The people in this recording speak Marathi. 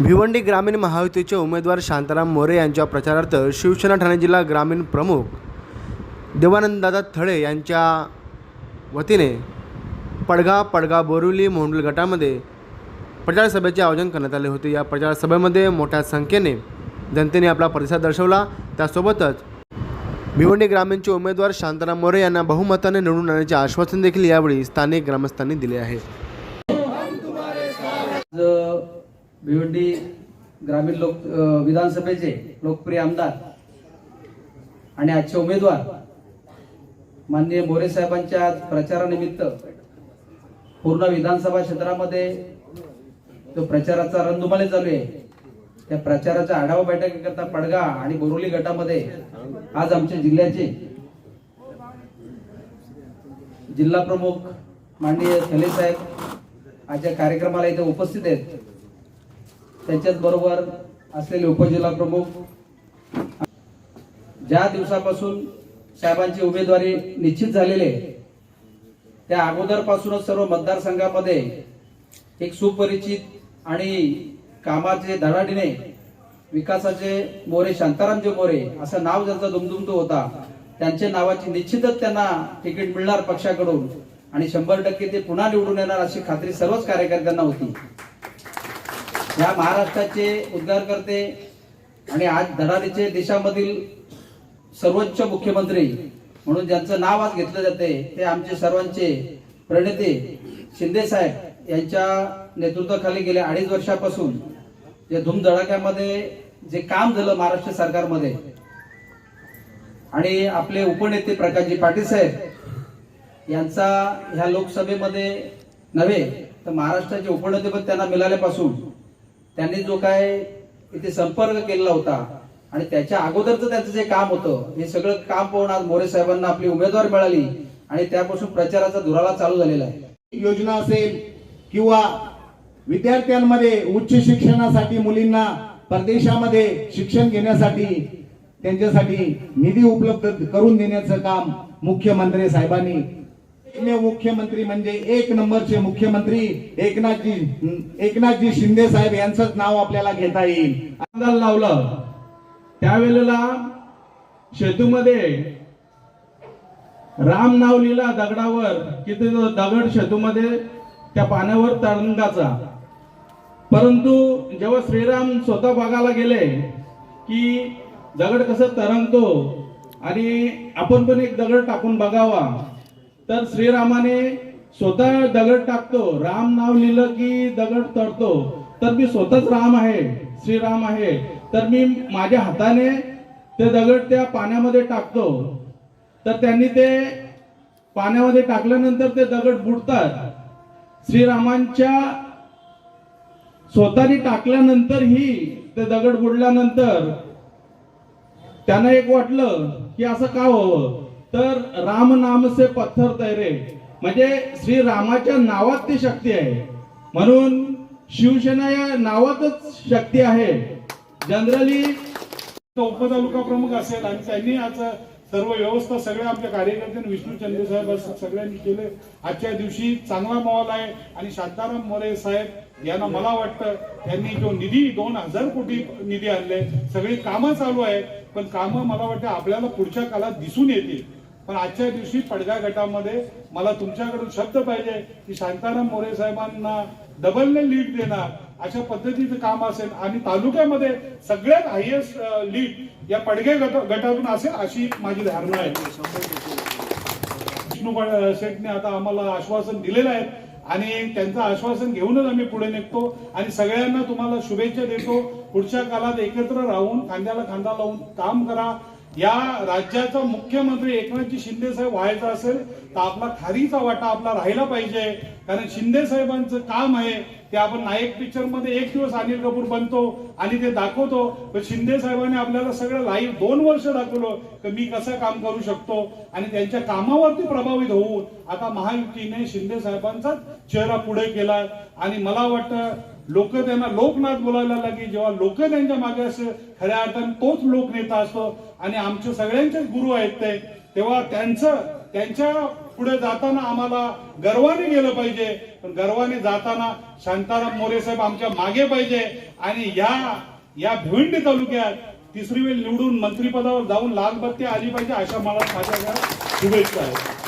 भिवंडी ग्रामीण महायुतीचे उमेदवार शांताराम मोरे यांच्या प्रचारार्थ शिवसेना ठाणे जिल्हा ग्रामीण प्रमुख देवानंददादा थळे यांच्या वतीने पडगा पडगा बोरिवली मोंडल गटामध्ये प्रचार सभेचे आयोजन करण्यात आले होते. या प्रचार सभेमध्ये मोठ्या संख्येने जनतेने आपला प्रतिसाद दर्शवला. त्यासोबतच भिवंडी ग्रामीणचे उमेदवार शांताराम मोरे यांना बहुमताने निवडून आणण्याचे आश्वासन देखील यावेळी स्थानिक ग्रामस्थांनी दिले आहे आज भिवंडी ग्रामीण लोक विधानसभेचे लोकप्रिय आमदार आणि आजचे उमेदवार माननीय मोरे साहेबांच्या प्रचारानिमित्त पूर्ण विधानसभा क्षेत्रामध्ये जो प्रचाराचा रणधुमाले चालू आहे त्या प्रचाराच्या आढावा बैठकीकरता पडगा आणि बोरोली गटामध्ये आज आमच्या जिल्ह्याचे जिल्हा प्रमुख माननीय थले साहेब आज कार्यक्रमाला इथे उपस्थित आहेत. त्यांच्याच बरोबर असलेले उपजिल्हा प्रमुख. ज्या दिवसापासून साहेबांची उमेदवारी निश्चित झालेले त्या अगोदरपासूनच सर्व मतदारसंघामध्ये एक सुपरिचित आणि कामाचे धडाडीने विकासाचे मोरे शांतारामजी मोरे असं नाव ज्यांचा दुमदुमतो होता त्यांच्या नावाची निश्चितच त्यांना तिकीट मिळणार पक्षाकडून आणि शंभर टक्के ते पुन्हा निवडून येणार अशी खात्री सर्वच कार्यकर्त्यांना होती. या महाराष्ट्राचे उद्गारकर्ते आणि आज धडाडीचे देशामधील सर्वोच्च मुख्यमंत्री म्हणून ज्यांचं नाव आज घेतलं जाते ते आमचे सर्वांचे प्रणेते शिंदे साहेब यांच्या नेतृत्वाखाली गेल्या अडीच वर्षापासून जे धूमधडाक्यामध्ये जे काम झालं महाराष्ट्र सरकारमध्ये आणि आपले उपनेते प्रकाशजी पाटील साहेब यांचा ह्या लोकसभेमध्ये नव्हे तर महाराष्ट्राचे उपनेतेपद त्यांना मिळाल्यापासून त्यांनी जो काय इथे संपर्क केलेला होता आणि त्याच्या अगोदरचं त्यांचं जे काम होतं हे सगळं काम पाहून आज मोरे साहेबांना आपली उमेदवार मिळाली आणि त्यापासून प्रचाराचा धुराला चालू झालेला आहे. योजना असेल किंवा विद्यार्थ्यांमध्ये उच्च शिक्षणासाठी मुलींना परदेशामध्ये शिक्षण घेण्यासाठी त्यांच्यासाठी निधी उपलब्ध करून देण्याचं काम मुख्यमंत्री साहेबांनी मुख्यमंत्री म्हणजे एक नंबरचे मुख्यमंत्री एकनाथजी एकनाथजी शिंदे साहेब यांचंच नाव आपल्याला घेता येईल. अंदाज लावलं. त्यावेळेला शेतूमध्ये राम नाव लिहिला दगडावर. कि तो दगड शेतूमध्ये त्या पाण्यावर तरंगाचा. परंतु जेव्हा श्रीराम स्वतः बघायला गेले की दगड कसं तरंगतो आणि आपण पण एक दगड टाकून बघावा तर श्रीरामाने स्वतः दगड टाकतो. राम नाव लिहिलं की दगड तडतो. तर मी स्वतःच राम आहे श्रीराम आहे. तर मी माझ्या हाताने ते दगड त्या पाण्यामध्ये टाकतो. तर त्यांनी ते पाण्यामध्ये टाकल्यानंतर ते दगड बुडतात. श्रीरामांच्या स्वतःने टाकल्यानंतरही ते दगड बुडल्यानंतर त्यांना एक वाटलं की असं का व्हावं? तर राम नाम से पत्थर तैरे म्हणजे श्री रामाच्या नावात ती शक्ती आहे. म्हणून शिवसेना या नावातच शक्ती आहे. जनरली उपतालुका प्रमुख असेल आणि त्यांनी आज सर्व व्यवस्था सगळ्या आमच्या कार्यकर्त्यांनी विष्णू चंद्र साहेब असं सगळ्यांनी केले. आजच्या दिवशी चांगला माहोल आहे आणि शांताराम मोरे साहेब यांना मला वाटतं त्यांनी जो निधी दोन हजार कोटी निधी आणले. सगळी कामं चालू आहेत पण कामं मला वाटतं आपल्याला पुढच्या काळात दिसून येतील. पण आजच्या दिवशी पडगा गटामध्ये मला तुमच्याकडून शब्द पाहिजे की शांताराम मोरे साहेबांना डबलने लीड देणार अशा पद्धतीचं काम असेल आणि तालुक्यामध्ये सगळ्यात हायेस्ट लीड या पडगे गट गटातून असेल अशी माझी धारणा आहे. विष्णू शेठने आता आम्हाला आश्वासन दिलेलं आहे आणि त्यांचं आश्वासन घेऊनच आम्ही पुढे निघतो आणि सगळ्यांना तुम्हाला शुभेच्छा देतो. पुढच्या काळात एकत्र राहून खांद्याला खांदा लावून काम करा. या राज्याचा मुख्यमंत्री एकनाथजी शिंदे साहेब व्हायचा असेल तर आपला खारीचा वाटा आपला राहिला पाहिजे. कारण शिंदे साहेबांचं काम आहे ते आपण नायक पिक्चरमध्ये एक दिवस अनिल कपूर बनतो आणि ते दाखवतो. तर शिंदे साहेबांनी आपल्याला सगळं लाईव्ह दोन वर्ष दाखवलं की मी कसं काम करू शकतो आणि त्यांच्या कामावरती प्रभावित होऊन आता महायुतीने शिंदे साहेबांचा चेहरा पुढे केला आणि मला वाटतं लोक त्यांना लोकनाथ बोलायला लागली. जेव्हा लोक त्यांच्या मागे असं खऱ्या अर्थाने तोच लोकनेता असतो आणि आमचे सगळ्यांचेच गुरु आहेत ते तेव्हा त्यांचं त्यांच्या पुढे जाताना आम्हाला गर्वाने गेलं पाहिजे. पण गर्वाने जाताना शांताराम मोरे साहेब आमच्या मागे पाहिजे आणि या या भिवंडी तालुक्यात तिसरी वेळ निवडून मंत्रिपदावर जाऊन लाल बत्ती आली पाहिजे अशा मला माझ्या शुभेच्छा आहेत.